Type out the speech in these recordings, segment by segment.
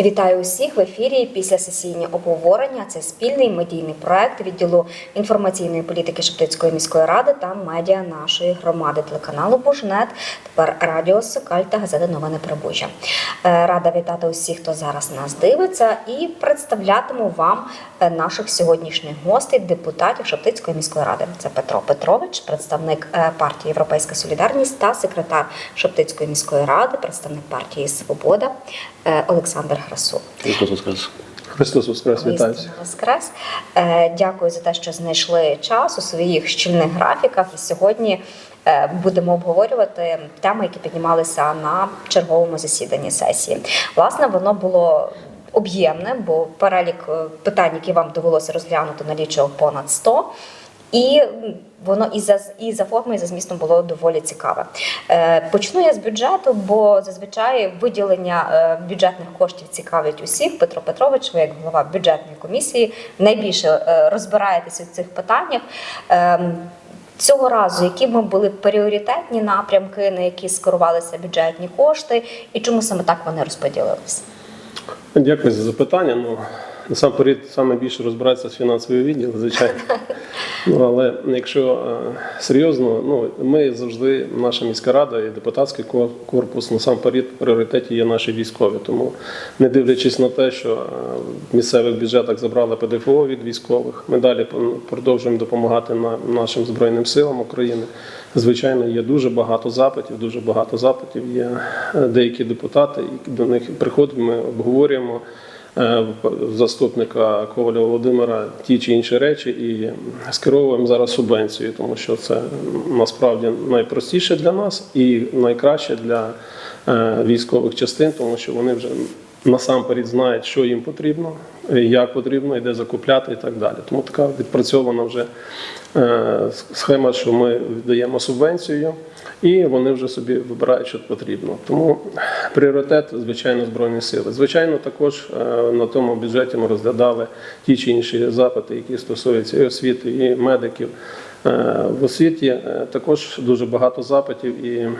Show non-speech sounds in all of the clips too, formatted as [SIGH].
Вітаю усіх в ефірі. Після сесійні обговорення. Це спільний медійний проект відділу інформаційної політики Шептицької міської ради та медіа нашої громади телеканалу Бужнет. Тепер радіо Сокаль та газети Новини Прибужжя. Е, Рада вітати усіх, хто зараз нас дивиться, і представлятиму вам е, наших сьогоднішніх гостей, депутатів Шептицької міської ради. Це Петро Петрович, представник е, партії Європейська Солідарність та секретар Шептицької міської ради, представник партії Свобода Олександр Грасул. Христос Воскрес. Христос Воскрес, вітаю. Воскрес. Е, Дякую за те, що знайшли час у своїх щільних графіках. І сьогодні е, будемо обговорювати теми, які піднімалися на черговому засіданні сесії. Власне, воно було. Об'ємне, бо перелік е, питань, які вам довелося розглянути, налічував понад 100. І воно і за і за формою, і за змістом було доволі цікаве. Е, почну я з бюджету, бо зазвичай виділення е, бюджетних коштів цікавить усіх. Петро Петрович, ви як голова бюджетної комісії, найбільше е, розбираєтеся в цих питаннях. Цього разу, які ми були пріоритетні напрямки, на які скерувалися бюджетні кошти, і чому саме так вони розподілилися? Дякую за запитання. Ну, насамперед, саме більше розбирається з фінансовою відділом, звичайно. [LAUGHS] Ну, але якщо е, серйозно, ну, ми завжди, наша міська рада і депутатський кор- корпус, насамперед, в пріоритеті є наші військові. Тому, не дивлячись на те, що е, в місцевих бюджетах забрали ПДФО від військових, ми далі продовжуємо допомагати на- нашим Збройним силам України. Звичайно, є дуже багато запитів, дуже багато запитів. Є е, деякі депутати, які до них приходять, ми обговорюємо заступника Коваля Володимира ті чи інші речі і скеровуємо зараз субвенцію, тому що це насправді найпростіше для нас і найкраще для е, військових частин, тому що вони вже насамперед знають, що їм потрібно, як потрібно, і де закупляти і так далі. Тому така відпрацьована вже е, схема, що ми віддаємо субвенцію, і вони вже собі вибирають, що потрібно. Тому пріоритет, звичайно, збройні сили. Звичайно, також е, на тому бюджеті ми розглядали ті чи інші запити, які стосуються і освіти, і медиків. Е, В освіті е, також дуже багато запитів, і,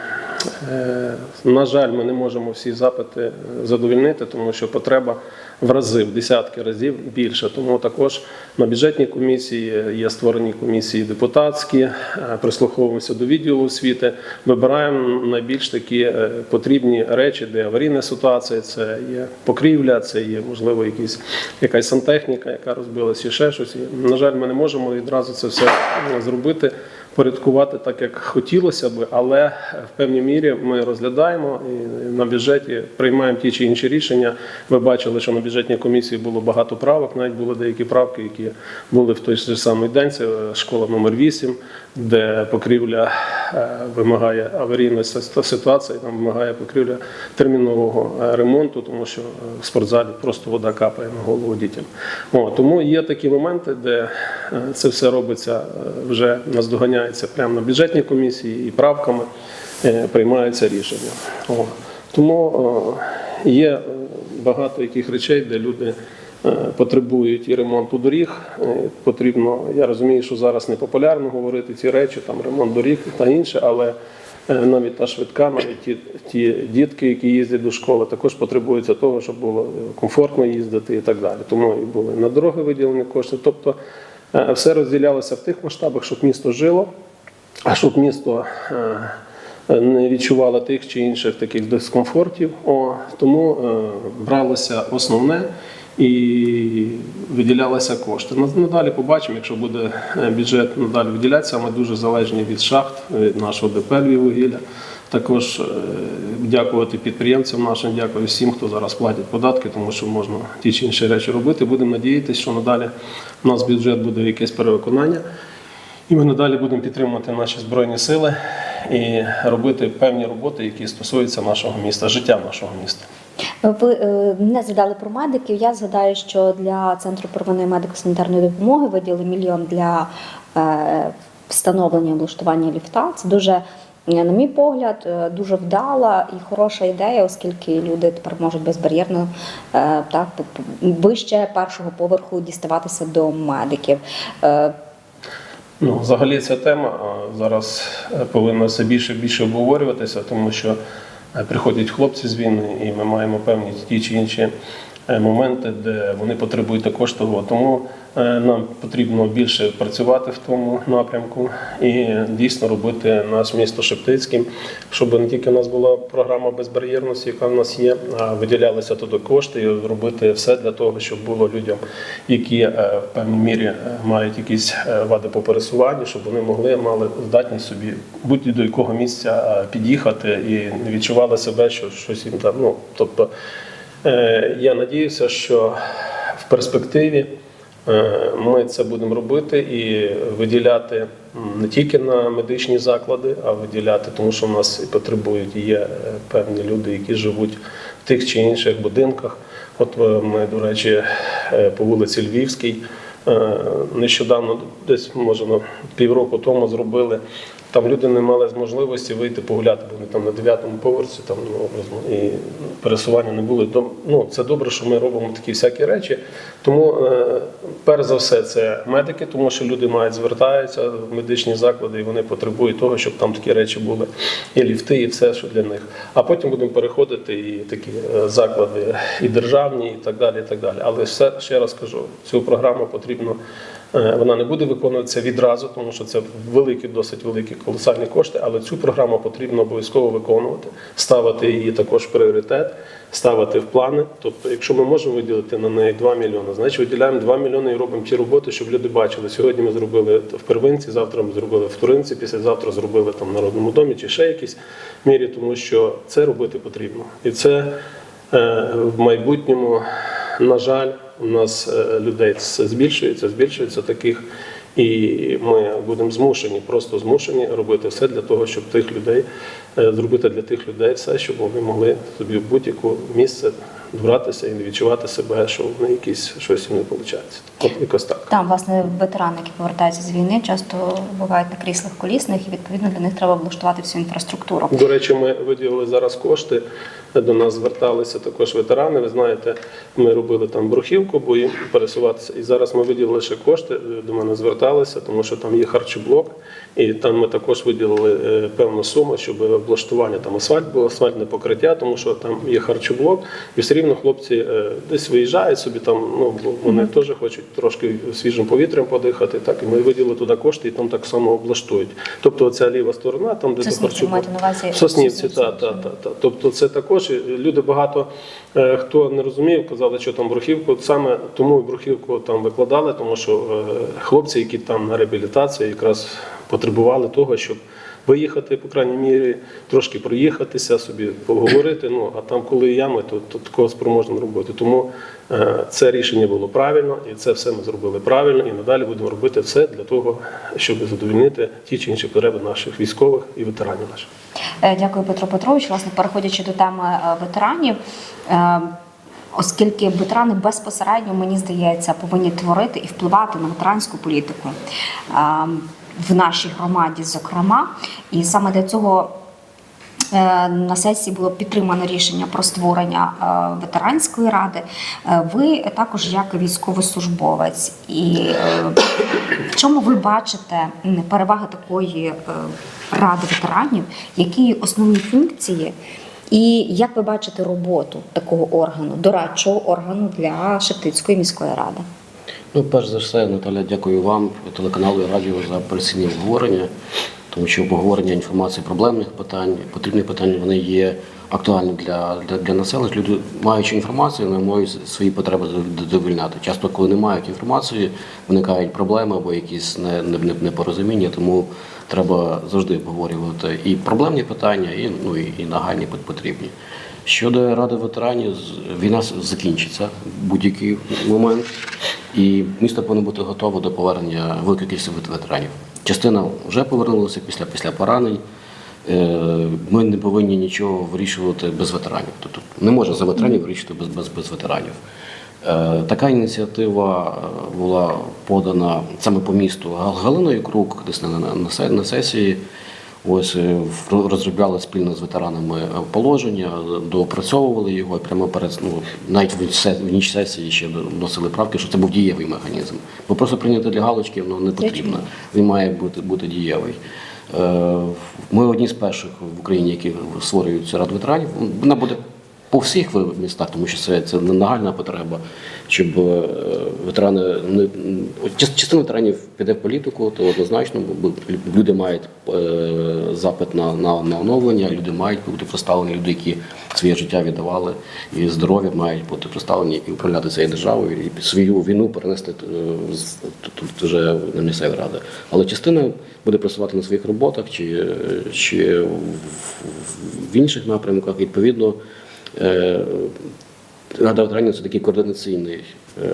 е, на жаль, ми не можемо всі запити задовільнити, тому що потреба в рази, в десятки разів більше. Тому також на бюджетній комісії є створені комісії депутатські, е, прислуховуємося до відділу освіти, вибираємо найбільш такі е, потрібні речі, де аварійна ситуація, це є покрівля, це є можливо якісь якась сантехніка, яка розбилася, і ще щось. І, на жаль, ми не можемо відразу це все е, зробити. Порядкувати так, як хотілося би, але в певній мірі ми розглядаємо і на бюджеті приймаємо ті чи інші рішення. Ви бачили, що на бюджетній комісії було багато правок. Навіть були деякі правки, які були в той же самий день. Це е, школа номер 8 де покрівля е, вимагає аварійної си- ситуації, там вимагає покрівля термінового е, ремонту, тому що в спортзалі просто вода капає на голову дітям. О, тому є такі моменти, де це все робиться вже наздоганяється прямо на бюджетній комісії і правками е, приймаються рішення. Тому е, є е, багато яких речей, де люди. Потребують і ремонту доріг. Потрібно, я розумію, що зараз не популярно говорити ці речі, там ремонт доріг та інше, але навіть та швидка, навіть ті, ті дітки, які їздять до школи, також потребуються того, щоб було комфортно їздити і так далі. Тому і були на дороги виділені кошти. Тобто все розділялося в тих масштабах, щоб місто жило, а щоб місто. е, не відчувала тих чи інших таких дискомфортів. О, тому е, бралося основне і виділялися кошти. Надалі побачимо, якщо буде е, бюджет надалі виділятися, ми дуже залежні від шахт, від нашого ДП «Львіввугілля». Також е, дякувати підприємцям нашим, дякую всім, хто зараз платить податки, тому що можна ті чи інші речі робити. Будемо надіятися, що надалі у нас бюджет буде якесь перевиконання. І ми надалі будемо підтримувати наші збройні сили і робити певні роботи, які стосуються нашого міста, життя нашого міста. Ви е, мене згадали про медиків. Я згадаю, що для центру первинної медико-санітарної допомоги виділили мільйон для е, встановлення облаштування ліфта. Це дуже, е, на мій погляд, е, дуже вдала і хороша ідея, оскільки люди тепер можуть безбар'єрно е, так вище першого поверху діставатися до медиків. Е, Ну, взагалі ця тема зараз повинна все більше і більше обговорюватися, тому що приходять хлопці з війни, і ми маємо певні ті чи інші моменти, де вони потребують також того. Тому е, нам потрібно більше працювати в тому напрямку і дійсно робити наш місто Шептицьким, щоб не тільки у нас була програма безбар'єрності, яка в нас є, а виділялися туди кошти і робити все для того, щоб було людям, які е, в певній мірі е, мають якісь е, вади по пересуванню, щоб вони могли мали здатність собі будь до якого місця е, під'їхати і не відчували себе, що щось їм там. Ну тобто е, я надіюся, що в перспективі. Е, Ми це будемо робити і виділяти не тільки на медичні заклади, а виділяти, тому що в нас і потребують є е, певні люди, які живуть в тих чи інших будинках. От е, ми, до речі, е, по вулиці Львівській е, нещодавно, десь може півроку тому зробили. Там люди не мали можливості вийти погуляти, бо вони там на дев'ятому поверсі, там ну, образно, і пересування не було. Ну, це добре, що ми робимо такі всякі речі. Тому, е, перш за все, це медики, тому що люди мають звертаються в медичні заклади, і вони потребують того, щоб там такі речі були, і ліфти, і все, що для них. А потім будемо переходити і такі е, заклади, і державні, і так далі. І так далі. Але все ще раз кажу, цю програму потрібно. Е, Вона не буде виконуватися відразу, тому що це великі, досить великі колосальні кошти. Але цю програму потрібно обов'язково виконувати, ставити її також в пріоритет, ставити в плани. Тобто, якщо ми можемо виділити на неї 2 мільйони, значить виділяємо 2 мільйони і робимо ті роботи, щоб люди бачили. Сьогодні ми зробили в первинці, завтра ми зробили в Туринці, післязавтра зробили там в народному домі чи ще якісь мірі, тому що це робити потрібно. І це е, в майбутньому, на жаль, у нас е, людей збільшується, збільшується таких. І ми будемо змушені, просто змушені робити все для того, щоб тих людей е, зробити для тих людей все, щоб вони могли собі в будь-яке місце добратися і не відчувати себе, що вони якісь щось не виходить. От якось так. Там, власне, ветерани, які повертаються з війни, часто бувають на кріслах колісних, і відповідно для них треба облаштувати всю інфраструктуру. До речі, ми виділили зараз кошти. До нас зверталися також ветерани. Ви знаєте, ми робили там брухівку, бо їм пересуватися. І зараз ми виділили ще кошти. До мене зверталися, тому що там є харчоблок, і там ми також виділили е, певну суму, щоб облаштування там асфальт було, асфальтне покриття, тому що там є харчоблок, і все рівно хлопці е, десь виїжджають собі там. Ну вони теж хочуть трошки свіжим повітрям подихати. Так і ми виділили туди кошти, і там так само облаштують. Тобто, оця ліва сторона, там де увазі? В Соснівці, так, так, так, так. Тобто це також люди багато е, хто не розумів, казали, що там брухівку. Саме тому брухівку там викладали, тому що хлопці, які там на реабілітації, якраз потребували того, щоб виїхати, по крайній мірі, трошки проїхатися, собі поговорити. Ну а там, коли ями, то, то такого спроможно робити. Тому е, це рішення було правильно, і це все ми зробили правильно. І надалі будемо робити все для того, щоб задовольнити ті чи інші потреби наших військових і ветеранів наших. Е, Дякую, Петро Петрович. Власне, переходячи до теми е, ветеранів. Оскільки ветерани безпосередньо, мені здається, повинні творити і впливати на ветеранську політику в нашій громаді, зокрема, і саме для цього Е, На сесії було підтримано рішення про створення е, ветеранської ради. Е, Ви також як військовослужбовець, і в чому ви бачите переваги такої ради ветеранів, які основні функції, і як ви бачите роботу такого органу, дорадчого органу для Шептицької міської ради? Ну, перш за все, Наталя, дякую вам, телеканалу і радіо за професійне обговорення, тому що обговорення інформації проблемних питань, потрібних питань, вони є актуальні для, для, для населення. Люди, маючи інформацію, не можуть свої потреби задовольняти. Часто, коли не мають інформації, виникають проблеми або якісь не- не- не- непорозуміння, тому треба завжди обговорювати і проблемні питання, і, ну, і, і нагальні потрібні. Щодо Ради ветеранів, війна закінчиться в будь-який момент, і місто повинно бути готове до повернення великої кількості ветеранів. Частина вже повернулася після, після поранень. Е, Ми не повинні нічого вирішувати без ветеранів. Тобто не можна за ветеранів вирішити без, без, без ветеранів. Е, Така ініціатива е, була подана саме по місту Галиною Крук, десь на, на, на на сесії. Ось е, розробляли спільно з ветеранами е, положення, доопрацьовували його і прямо перед ну, навіть в ніч сесії ще вносили правки, що це був дієвий механізм. Бо просто прийняти для галочки воно не потрібно. Він має бути, бути дієвий. Е, Ми одні з перших в Україні, які створюють раду ветеранів. Вона буде по всіх містах, тому що це, це нагальна потреба, щоб е, ветерани не частина ветеранів піде в політику, то однозначно, люди мають е, запит на, на, на оновлення, люди мають бути представлені, люди, які своє життя віддавали і здоров'я мають бути представлені і управляти цією державою, і свою війну перенести е, тут вже на місцеві ради. Але частина буде працювати на своїх роботах чи, чи в, інших напрямках. Відповідно, Рада ветеранів це такий координаційний е,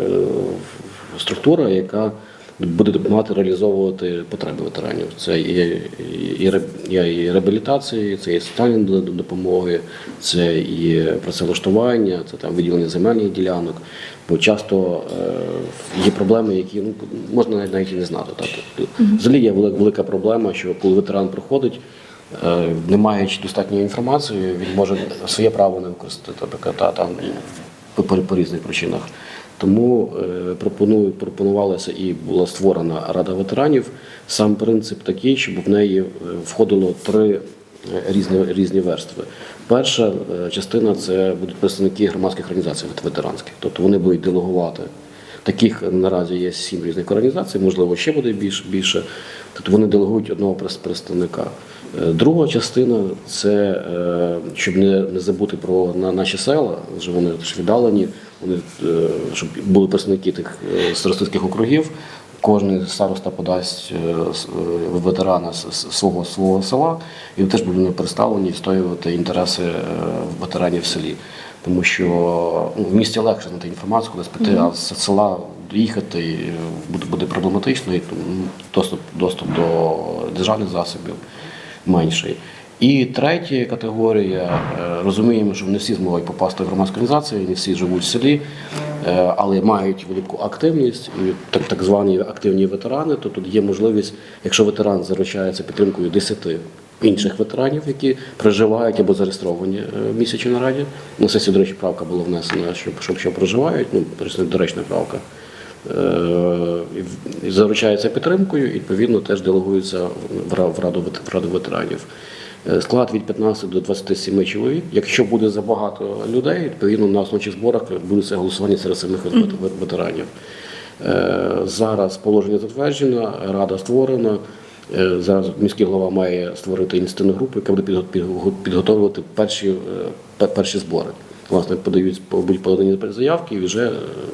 структура, яка буде допомагати реалізовувати потреби ветеранів. Це і, і, і, є і реабілітації, це і соціальні допомоги, це і працевлаштування, це там виділення земельних ділянок. Бо часто е, є проблеми, які ну, можна навіть навіть і не знати. Так? Взагалі є велика, проблема, що коли ветеран приходить, е, не маючи достатньої інформації, він може своє право не використати, та, там, по, по, по різних причинах. Тому е, пропоную, пропонувалася і була створена Рада ветеранів. Сам принцип такий, щоб в неї е, входило три е, різні, різні верстви. Перша е, частина це будуть представники громадських організацій ветеранських, тобто вони будуть делегувати. Таких наразі є сім різних організацій, можливо, ще буде більше. більше. Тобто вони делегують одного представника. Е, Друга частина це е, щоб не, не забути про наші села, вже вони ж віддалені, вони е, щоб були представники тих старостинських округів. Кожен староста подасть ветерана свого свого села, і теж будуть представлені відстоювати інтереси ветеранів в селі. Тому що ну, в місті легше знайти інформацію, коли спити, а з села доїхати е, буде, буде проблематично, і тому доступ, доступ до державних засобів менший. І третя категорія, е, розуміємо, що не всі зможуть попасти в громадську організацію, не всі живуть в селі, е, але мають велику активність, так, так звані активні ветерани, то тут є можливість, якщо ветеран заручається підтримкою 10 інших ветеранів, які проживають або зареєстровані е, місячі на раді. На сесії, до речі, правка була внесена, щоб, щоб, що проживають, ну, доречна правка. Е, і заручається підтримкою, і, відповідно, теж делегуються в Ра- раду, в раду ветеранів. Е, Склад від 15 до 27 чоловік. Якщо буде забагато людей, відповідно на основних зборах буде це голосування серед самих вет- вет- ветеранів. Е, Зараз положення затверджено, рада створена. Зараз міський голова має створити ініціативну групу, яка буде підго- підго- перші, перші збори. Власне, подають будуть подані заявки, і вже е,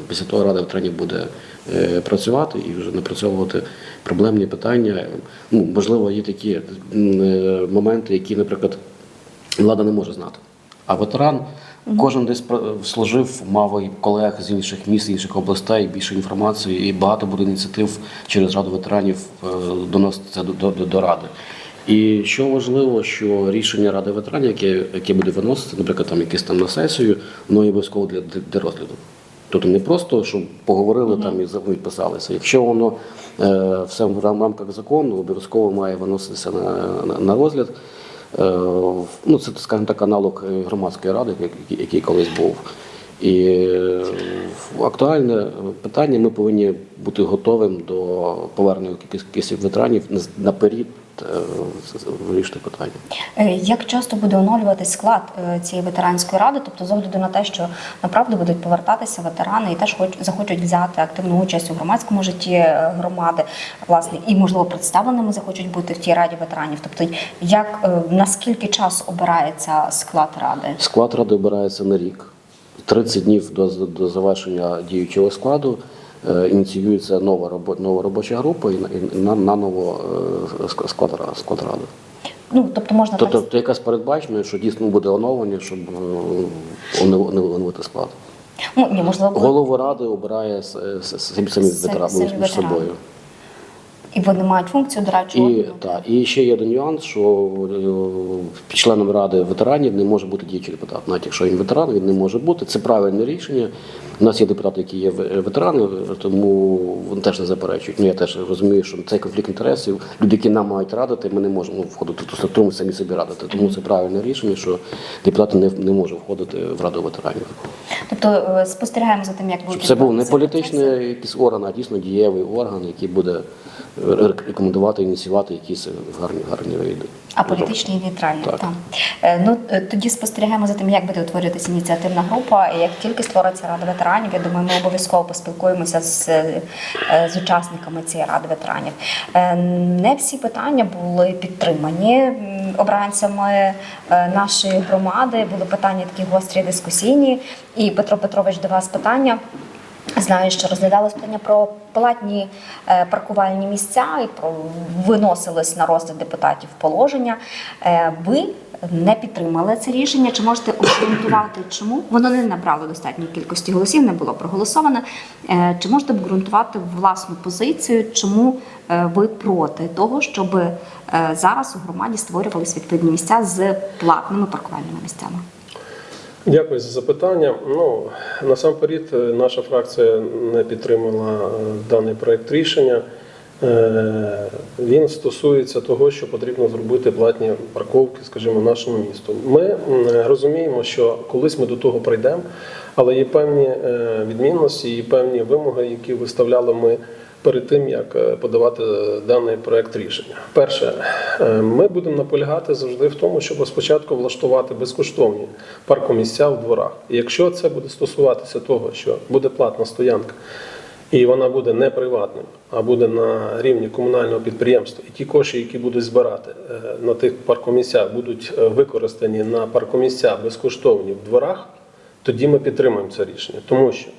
після того рада ветеранів буде е, працювати і вже напрацьовувати проблемні питання. Ну, можливо, є такі е, моменти, які, наприклад, влада не може знати. А ветеран кожен десь служив, мав і колег з інших міст, інших областей, більше інформації, і багато буде ініціатив через раду ветеранів доносити це до, до, до ради. І що важливо, що рішення ради ветеранів, яке, яке буде виносити, наприклад, там якесь там на сесію, воно є обов'язково для, для розгляду. Тобто не просто, щоб поговорили там і відписалися. Якщо воно е, все в рамках закону, обов'язково має виноситися на, на, на розгляд. Е, ну, це, скажімо так, аналог е, громадської ради, який, який колись був. І е, актуальне питання, ми повинні бути готовим до повернення якихось ветеранів наперед е, вирішити питання. Е, Як часто буде оновлюватись склад цієї ветеранської ради, тобто з огляду на те, що направду будуть повертатися ветерани і теж хоч- захочуть взяти активну участь у громадському житті громади, власне, і можливо представленими захочуть бути в тій раді ветеранів. Тобто, як наскільки час обирається склад ради? Склад ради обирається на рік. 30 днів до, до завершення діючого складу е, ініціюється нова, робо, нова робоча група і, на- і на, наново е, склад, склад ради. Ну тобто можна Тобто так якась передбачення, що дійсно буде оновлення, щоб е, оно- оно- оновити склад. ну ні, можливо, Голову ради обирає Самі- ветерани між собою. І вони мають функцію дорадчого І, та, і ще є один нюанс, що е, членом ради ветеранів не може бути діючий депутат. Навіть якщо він ветеран, він не може бути. Це правильне рішення. У нас є депутати, які є ветерани, тому вони теж не заперечують. Ну я теж розумію, що цей конфлікт інтересів, люди, які нам мають радити, ми не можемо входити в структуру, ми самі собі радити. Тому це правильне рішення, що депутати не, не можуть входити в раду ветеранів. Тобто е, спостерігаємо за тим, як Щоб це був не політичний якийсь орган, а дійсно дієвий орган, який буде е, рекомендувати, ініціювати якісь гарні гарні рейди. А політичні і нейтральні. Так. Так. Е, Ну е, тоді спостерігаємо за тим, як буде утворюватися ініціативна група. І Як тільки створиться рада ветеранів, я думаю, ми обов'язково поспілкуємося з, е, з учасниками цієї ради ветеранів. Не всі питання були підтримані обранцями нашої громади. Були питання такі гострі, дискусійні. І Петро Петрович, до вас питання. Знаю, що розглядалось питання про платні е, паркувальні місця і про виносилось на розгляд депутатів положення. Е, ви не підтримали це рішення. Чи можете обґрунтувати, чому воно не набрало достатньої кількості голосів, не було проголосовано? Е, чи можете обґрунтувати власну позицію, чому е, ви проти того, щоб зараз у громаді створювались відповідні місця з платними паркувальними місцями? Дякую за запитання. Ну насамперед, е, наша фракція не підтримала е, даний проект рішення. Е, Він стосується того, що потрібно зробити платні парковки, скажімо, нашому місту. Ми розуміємо, що колись ми до того прийдемо, але є певні відмінності і певні вимоги, які виставляли ми перед тим, як е, подавати е, даний проект рішення. Перше, е, ми будемо наполягати завжди в тому, щоб спочатку влаштувати безкоштовні паркомісця в дворах. І якщо це буде стосуватися того, що буде платна стоянка, і вона буде не приватною, а буде на рівні комунального підприємства, і ті кошти, які будуть збирати на тих паркомісцях, будуть використані на паркомісця безкоштовні в дворах, тоді ми підтримуємо це рішення, тому що.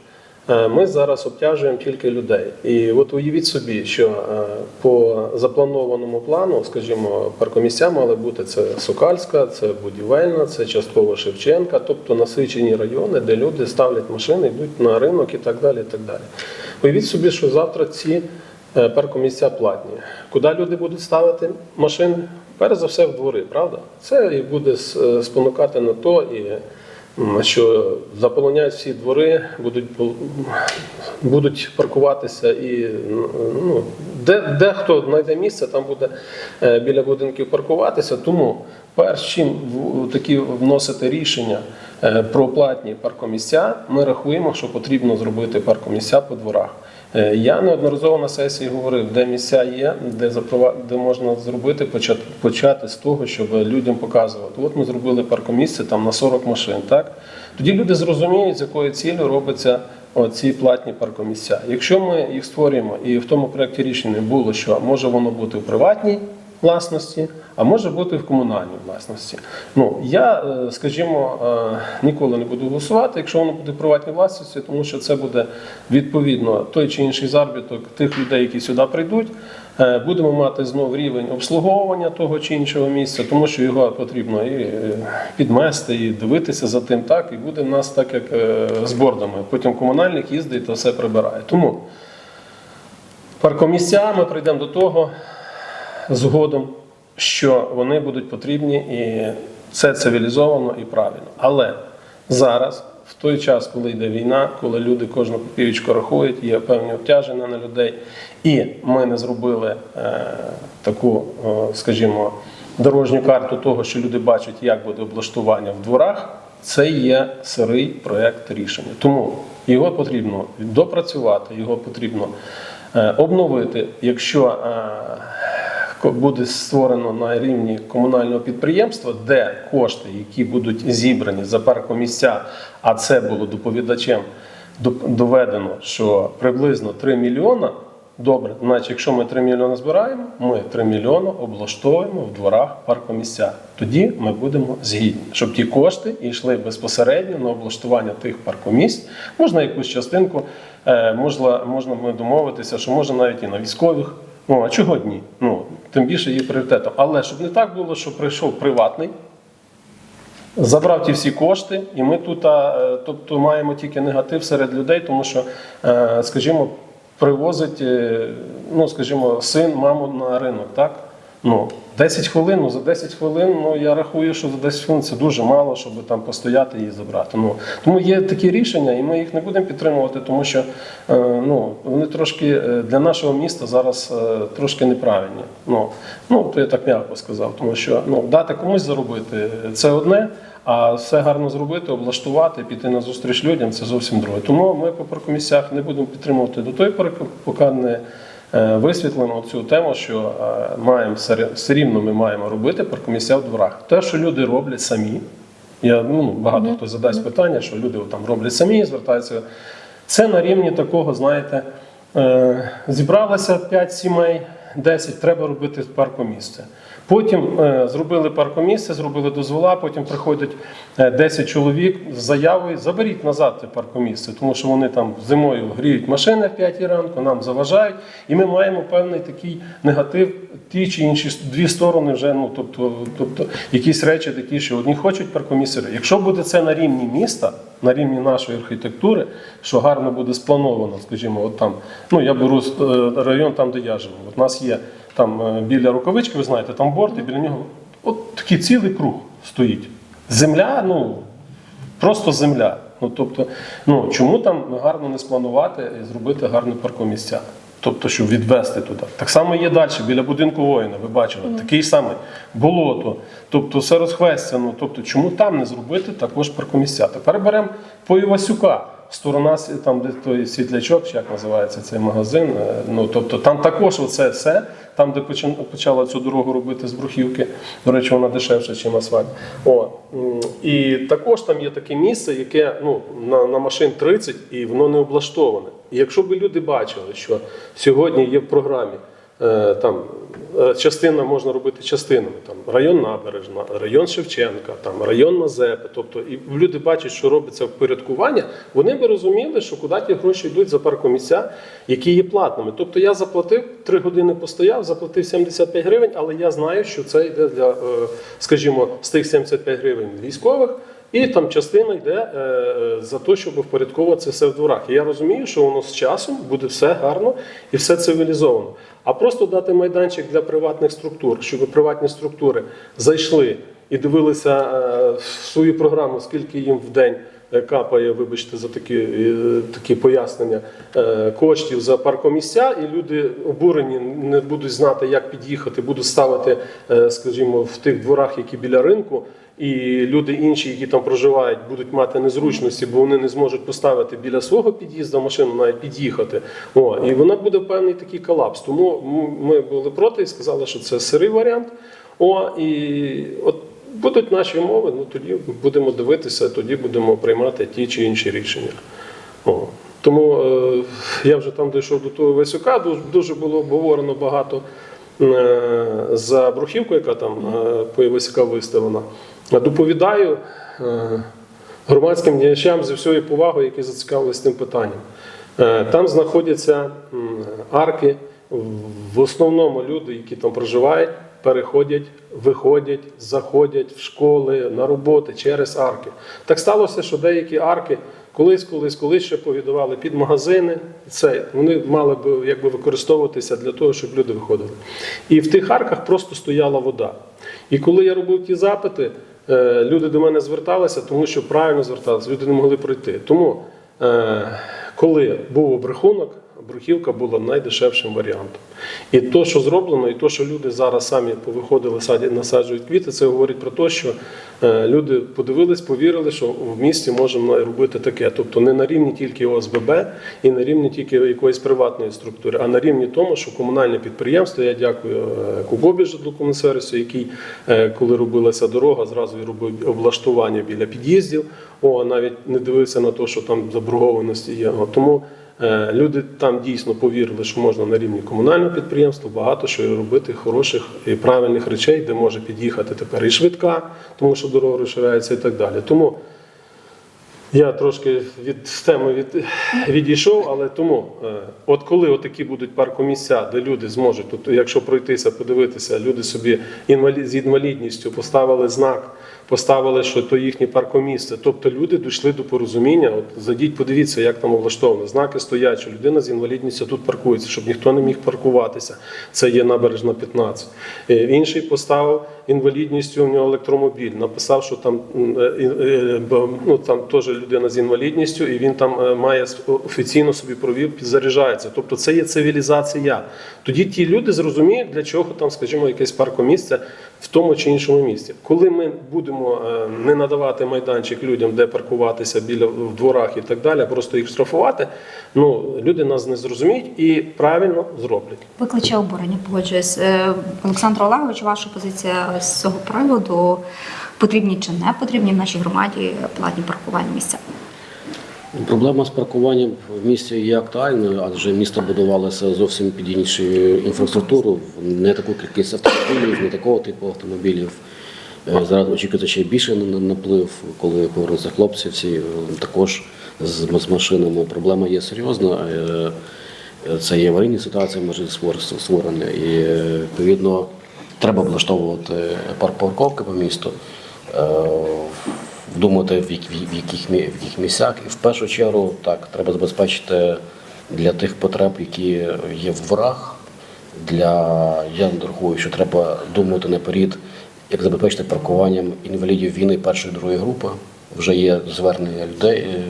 Е, Ми зараз обтяжуємо тільки людей. І от уявіть собі, що е, по запланованому плану, скажімо, паркомісця мали бути це Сокальська, це Будівельна, це частково Шевченка, тобто насичені райони, де люди ставлять машини, йдуть на ринок і так далі. І так далі. Уявіть собі, що завтра ці е, паркомісця платні. Куди люди будуть ставити машини? Перш за все в двори, правда? Це і буде спонукати на то і що заполонять всі двори, будуть будуть паркуватися і ну, де, де хто знайде місце, там буде е, біля будинків паркуватися. Тому перш чим такі вносити рішення е, про платні паркомісця, ми рахуємо, що потрібно зробити паркомісця по дворах. Е, Я неодноразово на сесії говорив, де місця є, де де можна зробити, почати, почати з того, щоб людям показувати. От ми зробили паркомісце там на 40 машин. Так тоді люди зрозуміють, з якою цілею робиться ці платні паркомісця. Якщо ми їх створюємо, і в тому проєкті рішення було, що може воно бути в приватній власності, а може бути в комунальній власності. Ну я, е, скажімо, е, ніколи не буду голосувати, якщо воно буде в приватній власності, тому що це буде відповідно той чи інший заробіток тих людей, які сюди прийдуть. Е, Будемо мати знову рівень обслуговування того чи іншого місця, тому що його потрібно і підмести, і дивитися за тим, так і буде в нас так, як з бордами. Потім комунальник їздить та все прибирає. Тому паркомісця ми прийдемо до того згодом, що вони будуть потрібні і це цивілізовано і правильно. Але зараз, в той час, коли йде війна, коли люди кожну копійку рахують, є певні обтяження на людей, і ми не зробили е, таку, е, скажімо, дорожню карту того, що люди бачать, як буде облаштування в дворах. Це є сирий проект рішення. Тому його потрібно допрацювати, його потрібно е, обновити. Якщо е, буде створено на рівні комунального підприємства, де кошти, які будуть зібрані за паркомісця, а це було доповідачем доведено, що приблизно 3 мільйона. Добре, значить, якщо ми 3 мільйони збираємо, ми 3 мільйони облаштовуємо в дворах паркомісця. Тоді ми будемо згідні, щоб ті кошти йшли безпосередньо на облаштування тих паркомісць. Можна якусь частинку, е, можна, можна ми домовитися, що можна навіть і на військових. Ну а чого ні? Ну тим більше є пріоритетом. Але щоб не так було, що прийшов приватний, забрав ті всі кошти, і ми тут, е, тобто, маємо тільки негатив серед людей, тому що, е, скажімо, привозить, е, ну, скажімо, син, маму на ринок, так? Ну, 10 хвилин, ну за 10 хвилин, ну я рахую, що за 10 хвилин це дуже мало, щоб там постояти і забрати. Ну, тому є такі рішення, і ми їх не будемо підтримувати, тому що е, ну, вони трошки е, для нашого міста зараз е, трошки неправильні. Ну, ну, то я так м'яко сказав, тому що ну, дати комусь заробити це одне, а все гарно зробити, облаштувати, піти на зустріч людям це зовсім друге. Тому ми по паркомісцях не будемо підтримувати до той пори, поки не е, висвітлено цю тему, що е, маємо все рівно ми маємо робити паркомісця в дворах. Те, що люди роблять самі, я ну багато хто задасть питання, що люди там роблять самі, звертаються. Це на рівні такого, знаєте, е, зібралося 5 сімей, 10, треба робити паркомісце. Потім е, зробили паркомісце, зробили дозвола, потім приходять е, 10 чоловік з заявою, заберіть назад це паркомісце, тому що вони там зимою гріють машини в 5 ранку, нам заважають, і ми маємо певний такий негатив, ті чи інші дві сторони вже, ну тобто, тобто якісь речі такі, що одні хочуть паркомісце. Якщо буде це на рівні міста, на рівні нашої архітектури, що гарно буде сплановано, скажімо, от там, ну я беру е, район там, де я живу. От у нас є там е, біля рукавички, ви знаєте, там борт, і біля нього от такий цілий круг стоїть. Земля, ну просто земля. Ну тобто, ну чому там гарно не спланувати і зробити гарне паркомісця? Тобто, щоб відвести туди. Так само є далі, біля будинку воїна, ви бачили, такий самий болото, тобто все розхвестя. Ну, тобто, чому там не зробити також паркомісця? Тепер беремо по Івасюка. Сторона там, де той світлячок, чи як називається цей магазин. е, Ну тобто там також оце все, там, де почала цю дорогу робити з брухівки. До речі, вона дешевша, ніж асфальт. О, і також там є таке місце, яке ну, на, на машин 30 і воно не облаштоване. Якщо б люди бачили, що сьогодні є в програмі. е, Там е, частина можна робити частинами. Там район Набережна, район Шевченка, там район Мазепи. Тобто, і люди бачать, що робиться впорядкування, вони би розуміли, що куди ті гроші йдуть за паркомісця, які є платними. Тобто я заплатив три години постояв, заплатив 75 гривень, але я знаю, що це йде для, е, скажімо, з тих 75 гривень військових. І там частина йде е, е, за те, щоб впорядковувати все в дворах. І я розумію, що воно з часом буде все гарно і все цивілізовано. А просто дати майданчик для приватних структур, щоб приватні структури зайшли і дивилися е, в свою програму, скільки їм в день капає, вибачте, за такі, такі пояснення коштів за паркомісця, і люди обурені не будуть знати, як під'їхати, будуть ставити, скажімо, в тих дворах, які біля ринку. І люди інші, які там проживають, будуть мати незручності, бо вони не зможуть поставити біля свого під'їзду машину, навіть під'їхати. О, і вона буде певний такий колапс. Тому ми були проти і сказали, що це сирий варіант. О, і от будуть наші умови, ну тоді будемо дивитися, тоді будемо приймати ті чи інші рішення. О. Тому е, я вже там дійшов до того Васюка, дуже, дуже було обговорено багато е, за брухівку, яка там е, по Івасюка виставлена. Доповідаю е, громадським діячам зі всією повагою, які зацікавилися тим питанням. Е, Там знаходяться арки, в основному люди, які там проживають, переходять, виходять, заходять в школи, на роботи через арки. Так сталося, що деякі арки колись, колись, колись ще повідували під магазини. Це вони мали б якби використовуватися для того, щоб люди виходили. І в тих арках просто стояла вода. І коли я робив ті запити, люди до мене зверталися, тому що правильно зверталися, люди не могли пройти. Тому, е, коли був обрахунок, брухівка була найдешевшим варіантом. І то, що зроблено, і то, що люди зараз самі повиходили, насаджують квіти, це говорить про те, що е, люди подивились, повірили, що в місті можемо робити таке. Тобто не на рівні тільки ОСББ і на рівні тільки якоїсь приватної структури, а на рівні тому, що комунальне підприємство, я дякую е, Кугобі житлокомунсервісу, який, е, коли робилася дорога, зразу і робив облаштування біля під'їздів. О, навіть не дивився на те, що там заборгованості є. Тому Люди там дійсно повірили, що можна на рівні комунального підприємства багато що робити хороших і правильних речей, де може під'їхати тепер і швидка, тому що дорога розширяється і так далі. Тому я трошки від теми від, відійшов, але тому, е, от коли отакі будуть паркомісця, де люди зможуть, тобто, якщо пройтися, подивитися, люди собі інвалід, з інвалідністю поставили знак, поставили, що то їхнє паркомісце. Тобто люди дійшли до порозуміння. От зайдіть, подивіться, як там облаштовано. Знаки стоять, що людина з інвалідністю тут паркується, щоб ніхто не міг паркуватися. Це є набережна 15. Е, Інший поставив інвалідністю, у нього електромобіль. Написав, що там е, е, ну, там теж людина з інвалідністю, і він там має офіційно собі провів, підзаряджається. Тобто це є цивілізація. Тоді ті люди зрозуміють, для чого там, скажімо, якесь паркомісце в тому чи іншому місці. Коли ми будемо е, не надавати майданчик людям, де паркуватися біля в дворах і так далі, а просто їх штрафувати, ну люди нас не зрозуміють і правильно зроблять. Викличе обурення, погоджуюсь. Е, Олександр Олегович, ваша позиція з цього приводу потрібні чи не потрібні в нашій громаді платні паркувальні місця? Проблема з паркуванням в місті є актуальною, адже місто будувалося зовсім під іншу інфраструктуру, не таку кількість автомобілів, не такого типу автомобілів. Е, Зараз очікується ще більше на- на- наплив, коли повернуться хлопці, всі е, також з, машинами. Проблема є серйозна. Е, Це є аварійні ситуації, може створ- створені. І відповідно треба облаштовувати парк парковки по місту. Вдумати, в, в, яких, в яких місцях. І в першу чергу так, треба забезпечити для тих потреб, які є в дворах. Для я рахую, що треба думати наперед, як забезпечити паркуванням інвалідів війни першої другої групи. Вже є звернення людей, е,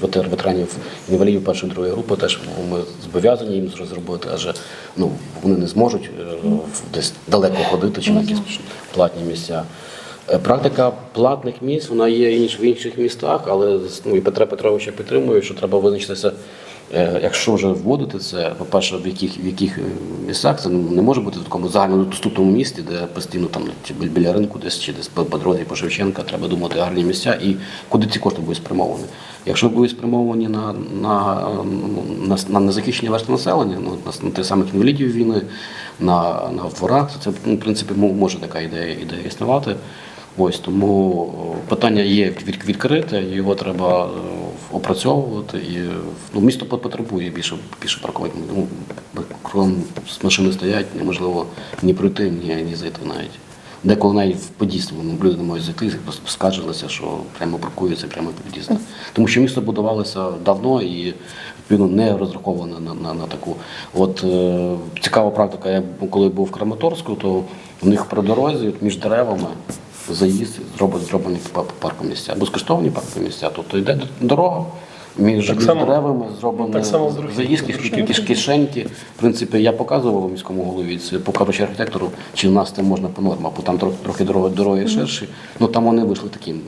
ветеранів інвалідів першої другої групи. Теж ми зобов'язані їм зробити, адже ну вони не зможуть е, десь далеко ходити чи на якісь платні місця. Е, Практика платних місць вона є в інших містах, але ну, і Петра Петровича підтримує, що треба визначитися, е, якщо вже вводити це, по-перше, в яких, в яких е, місцях це не може бути в такому загальнодоступному місті, де постійно там чи біля ринку десь чи десь по, дорозі по Шевченка, треба думати гарні місця і куди ці кошти будуть спрямовані. Якщо будуть спрямовані на, на, на, на незахищені верстви населення, ну, на, на тих самих інвалідів війни, на, на дворах, то це ну, в принципі може така ідея, ідея існувати. Ось тому питання є від- відкрите, його треба е, опрацьовувати. І ну, місто потребує більше більше паркувати. Ну, кругом машини стоять, неможливо ні пройти, ні, ні зайти навіть. Деколи навіть в під'їзд ну, люди не можуть зайти, скаржилися, що прямо паркуються прямо під'їзд. Тому що місто будувалося давно і відповідно не розраховане на, на, на таку. От е, цікава практика, я коли був в Краматорську, то в них при дорозі між деревами заїзд зроблені, зроблені па- паркомісця, безкоштовні паркомісця. Тобто йде дорога. Між, Так само- деревами зроблено заїзд, киш- киш- кишеньки. В принципі, я показував міському голові це покажучи архітектору, чи в нас це можна по нормах, бо там трохи, трохи дороги, дороги ширші. Ну там вони вийшли таким,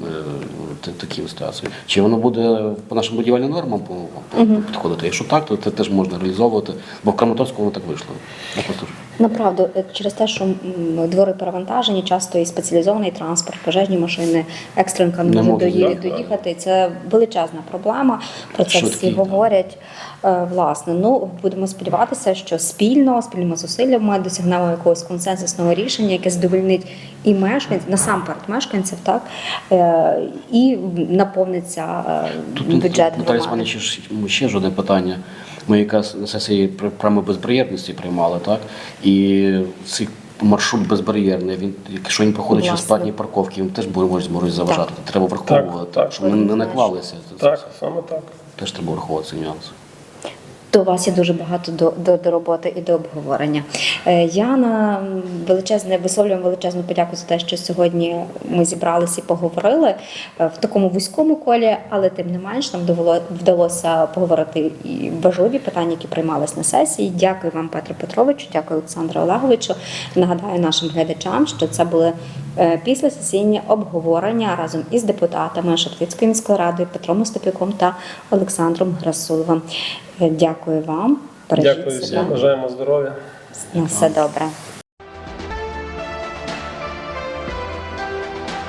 е, таким ситуацією. Чи воно буде по нашим будівельним нормам по, по, підходити? Якщо так, то це теж можна реалізовувати, бо в Краматорську воно так вийшло. Направду, е, через те, що двори перевантажені, часто і спеціалізований транспорт, пожежні машини, екстренка не Не може доїхати. Це величезна проблема. Про це всі говорять. Е, Власне, ну будемо сподіватися, що спільно, спільними зусиллями досягнемо якогось консенсусного рішення, яке задовольнить і мешканців, насамперед мешканців, так е, і наповниться Тут бюджет. Івановна, ще, ще ж одне питання. Ми якраз на сесії прямо безбар'єрності приймали, так? І цей маршрут безбар'єрний, він, якщо він проходить через платні парковки, він теж може зможуть заважати. Треба враховувати, Так, так. щоб ми не наклалися. Це- Так, саме так. Теж треба враховувати цей нюанс. То у вас є дуже багато до, до, до роботи і до обговорення. Е, Я на величезне висловлюю величезну подяку за те, що сьогодні ми зібралися і поговорили е, в такому вузькому колі, але тим не менш нам довело вдалося поговорити і важливі питання, які приймались на сесії. Дякую вам, Петру Петровичу, дякую Олександру Олеговичу. Нагадаю нашим глядачам, що це були е, післясесійні обговорення разом із депутатами Шептицької міської ради Петром Остапюком та Олександром Грасуловим. Дякую вам. Бережіть Дякую себе. всім, бажаємо здоров'я. На все добре.